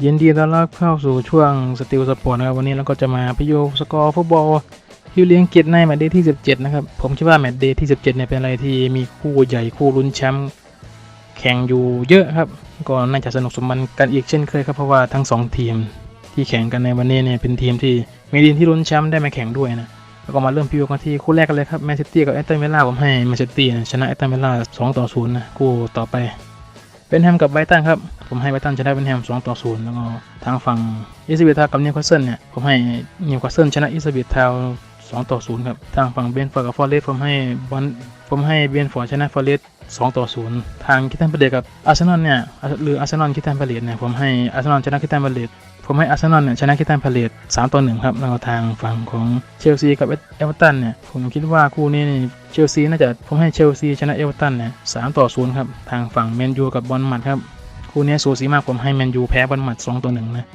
ยินดีต้อนรับเข้าสู่ช่วงสติลสปอร์ตนะครับ วันนี้เราก็จะมาพิโยสกอร์ฟุตบอลฮิวเลียงเกียรติในแมตช์เดย์ที่ 17 นะครับ ผมคิดว่าแมตช์เดย์ที่ 17 เนี่ยเป็นอะไรที่มีคู่ใหญ่คู่ลุ้นแชมป์แข่งอยู่เยอะครับ ก็น่าจะสนุกสมมันกันอีกเช่นเคยครับ เพราะว่าทั้ง 2 ทีมที่แข่งกันในวันนี้เนี่ยเป็นทีมที่มีทีมที่ลุ้นแชมป์ได้มาแข่งด้วยนะแล้วก็มาเริ่มพิวกันที่คู่แรกกันเลยครับแมนซิตี้กับแอตตันวิลล่าผมให้แมนซิตี้ชนะแอตเตันวิลล่า2ต่อ0นะคู่ต่อไป เป็นแฮมกับไบตันครับ ผมให้ไบตันชนะเป็นแฮม2ต่อ0แล้วก็ทางฝั่งอิสเบียทากับนิวคาสเซิลเนี่ย ผมให้นิวคาสเซิลชนะอิสเบียทาว2ต่อ0ครับ ทางฝั่งเบนฟอร์กับฟอร์เรสผมให้บอลผมให้เบนฟอร์ชนะฟอร์เรส2ต่อ0ทางคิตันเปเดกับอาร์เซนอลเนี่ยหรืออาร์เซนอลคิตันเปเดเนี่ยผมให้อาร์เซนอลชนะคิตันเปเด ผมให้อาร์เซนอลเนี่ยชนะคิตันเปเด3ต่อ1ครับแล้วทางฝั่งของเชลซีกับเอเวอร์ตันเนี่ยผมคิดว่าคู่นี้นี่เชลซีน่าจะผมให้เชลซีชนะเอเวอร์ตันเนี่ย3ต่อ0ครับทางฝั่งแมนยูกับบอลมัดครับคู่นี้สูสีมากผมให้แมนยูแพ้บอลหมัด2ต่อ1นะ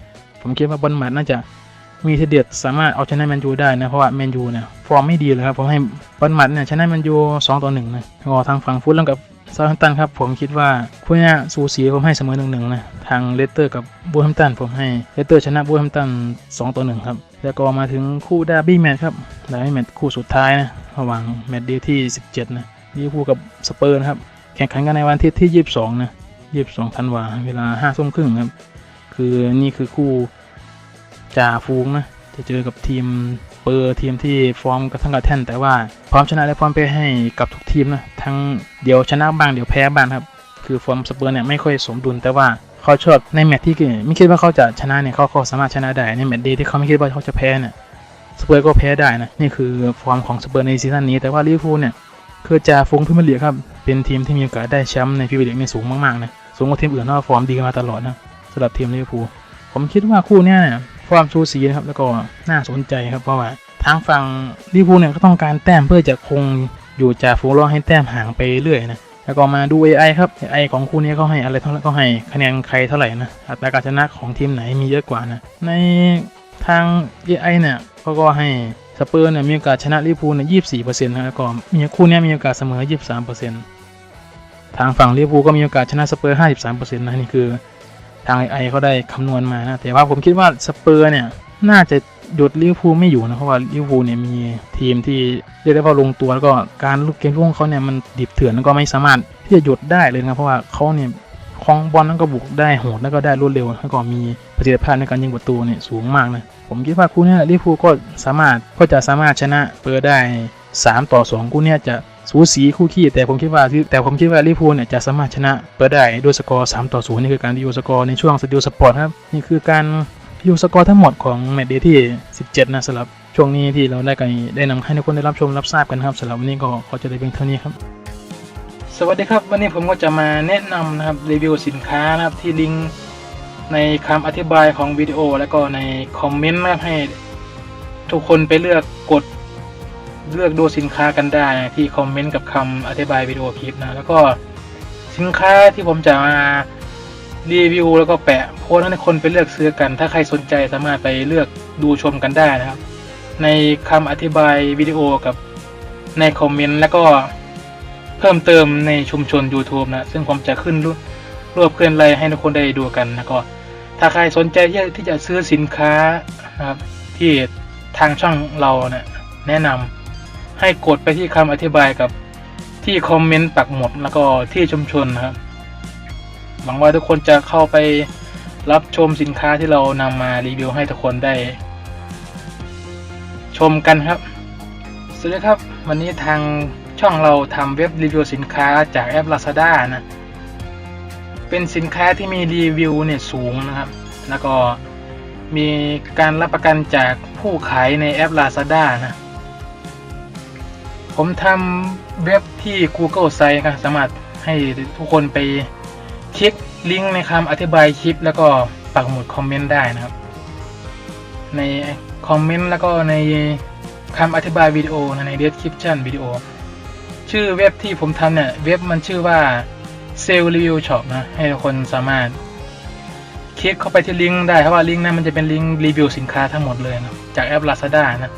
ผมคิดว่าบอลหมัดน่าจะมีทีเด็ดสามารถเอาชนะแมนยูได้นะเพราะว่าแมนยูเนี่ยฟอร์มไม่ดีเลยครับผมให้บอลหมัดเนี่ยชนะแมนยู2ต่อ1นะแล้วทางฝั่งฟุตแล้วกับ ซา u t แฮมป์ตันครับผมคิดว่าคู่นี้สูสีผมให้เสมอ1 1นะทางเลสเตอร์กับบูแฮมตันผมให้เลสเตอร์ชนะบูแฮมตัน2ต่อ1ครับแล้วก็มาถึงคู่ดาร์บี้แมตช์ครับดาร์บี้แมตช์คู่สุดท้ายนะระหว่างแมตช์เดียที่17นะลิเวอร์พูลกับสเปอร์นะครับแข่งขันกันในวันอาทิตย์ที่22นะ22ธันวาเวลา5ทุ่มครึ่งครับคือนี่คือคู่จ่าฟูงนะจะเจอกับทีม เปอร์ทีมที่ฟอร์มกระทั่งกระแท่น แต่ว่าพร้อมชนะและพร้อมไปให้กับทุกทีมนะทั้งเดี๋ยวชนะบ้างเดี๋ยวแพ้บ้างครับคือฟอร์มสเปอร์เนี่ยไม่ค่อยสมดุลแต่ว่าเขาชอบในแมตช์ที่ไม่คิดว่าเขาจะชนะเนี่ยเขาเขาสามารถชนะได้ในแมตช์ดย์ที่เขาไม่คิดว่าเขาจะแพ้เนี่ยสเปอร์ก็แพ้ได้นะนี่คือฟอร์มของสเปอร์ในซีซั่นนี้แต่ว่าลิเวอร์พูลเนี่ยคือจ่าฟงพรีเมียร์ลีกครับเป็นทีมที่มีโอกาสได้แชมป์ในพรีเมียร์ลีกนี่สูงมากๆนะสูงกว่าทีมอื่นเพราะฟอร์มดีกันมาตลอดนะสำหรับทีมลิเวอร์พูลผมคิดว่าคู่นี้เนี่ย ฟอร์มสูสีนะครับแล้วก็น่าสนใจครับเพราะว่าทางฝั่งลิเวอร์พูลเนี่ยก็ต้องการแต้มเพื่อจะคงอยู่จ่าฟูงรอให้แต้มห่างไปเรื่อยนะแล้วก็มาดู AI ครับ AI ของคู่นี้เขาให้อะไรเท่าไหร่ก็ให้คะแนนใครเท่าไหร่นะอัตราการชนะของทีมไหนมีเยอะกว่านะในทาง AI เนี่ยเขาก็ให้สเปอร์เนี่ยมีโอกาสชนะลิเวอร์พูลเนี่ยยี่สิบสี่เปอร์เซ็นต์นะแล้วก็มีคู่นี้มีโอกาสเสมอยี่สิบสามเปอร์เซ็นต์ทางฝั่งลิเวอร์พูลก็มีโอกาสชนะสเปอร์ห้าสิบสามเปอร์เซ็นต์นะนี่คือ ทาง AI เขาได้คำนวณมานะแต่ว่าผมคิดว่าสเปอร์เนี่ยน่าจะหยุดลิเวอร์พูลไม่อยู่นะเพราะว่าลิเวอร์พูลเนี่ยมีทีมที่เรียกได้ว่าลงตัวแล้วก็การลุกเกมลุกของเขาเนี่ยมันดิบเถื่อนแล้วก็ไม่สามารถที่จะหยุดได้เลยนะเพราะว่าเขาเนี่ยครองบอลแล้วก็บุกได้โหดแล้วก็ได้รวดเร็วแล้วก็มีประสิทธิภาพในการยิงประตูเนี่ยสูงมากนะผมคิดว่าคู่นี้ลิเวอร์พูลก็สามารถก็จะสามารถชนะเปอร์ได้ 3 ต่อ 2 คู่นี้จะ สูสีคู่ขี้แต่ผมคิดว่าแต่ผมคิดว่าลิพูลเนี่ยจะสามารถชนะเปอร์ได้ด้วยสกอร์ 3 ต่อ 0 นี่คือการรีวิวสกอร์ในช่วงสติลสปอร์ตครับ นี่คือการรีวิวสกอร์ทั้งหมดของแมตช์เดย์ที่ 17 นะสำหรับช่วงนี้ที่เราได้กันได้นำให้ทุกคนได้รับชมรับทราบกันครับสำหรับวันนี้ก็ขอจะได้เพียงเท่านี้ครับ สวัสดีครับ วันนี้ผมก็จะมาแนะนำนะครับรีวิวสินค้านะครับที่ลิงก์ในคำอธิบายของวิดีโอ แล้วก็ในคอมเมนต์นะครับให้ทุกคนไปเลือกกด เลือกดูสินค้ากันได้นะที่คอมเมนต์กับคำอธิบายวิดีโอคลิปนะ แล้วก็สินค้าที่ผมจะมารีวิวแล้วก็แปะโพสต์ให้คนไปเลือกซื้อกัน ถ้าใครสนใจสามารถไปเลือกดูชมกันได้นะครับ ในคำอธิบายวิดีโอกับในคอมเมนต์แล้วก็เพิ่มเติมในชุมชน YouTube นะ ซึ่งผมจะขึ้นรวบเคลื่อนไลให้ทุกคนได้ดูกันนะก็ถ้าใครสนใจที่ที่จะซื้อสินค้านะครับที่ทางช่องเราเนะี่ยแนะนำ ให้กดไปที่คำอธิบายกับที่คอมเมนต์ปักหมุดแล้วก็ที่ชุมชนนะครับหวังว่าทุกคนจะเข้าไปรับชมสินค้าที่เรานำมารีวิวให้ทุกคนได้ ชมกันครับ สวัสดีครับ วันนี้ทางช่องเราทำเว็บรีวิวสินค้าจากแอป Lazada นะ เป็นสินค้าที่มีรีวิวเนี่ยสูงนะครับ แล้วก็มีการรับประกันจากผู้ขายในแอป Lazada นะ ผมทำเว็บที่ Google Site ครับสามารถให้ทุกคนไปคลิกลิงก์ในคำอธิบายคลิป แล้วก็ปักหมุดคอมเมนต์ได้นะครับ ในคอมเมนต์แล้วก็ในคำอธิบายวิดีโอนะใน description วิดีโอ ชื่อเว็บที่ผมทำเนี่ยเว็บมันชื่อว่า Sell Review Shop นะ ให้ทุกคนสามารถ คลิกเข้าไปที่ลิงก์ได้เพราะว่าลิงก์นั้นมันจะเป็นลิงก์รีวิวสินค้าทั้งหมดเลยนะจากแอป Lazada นะ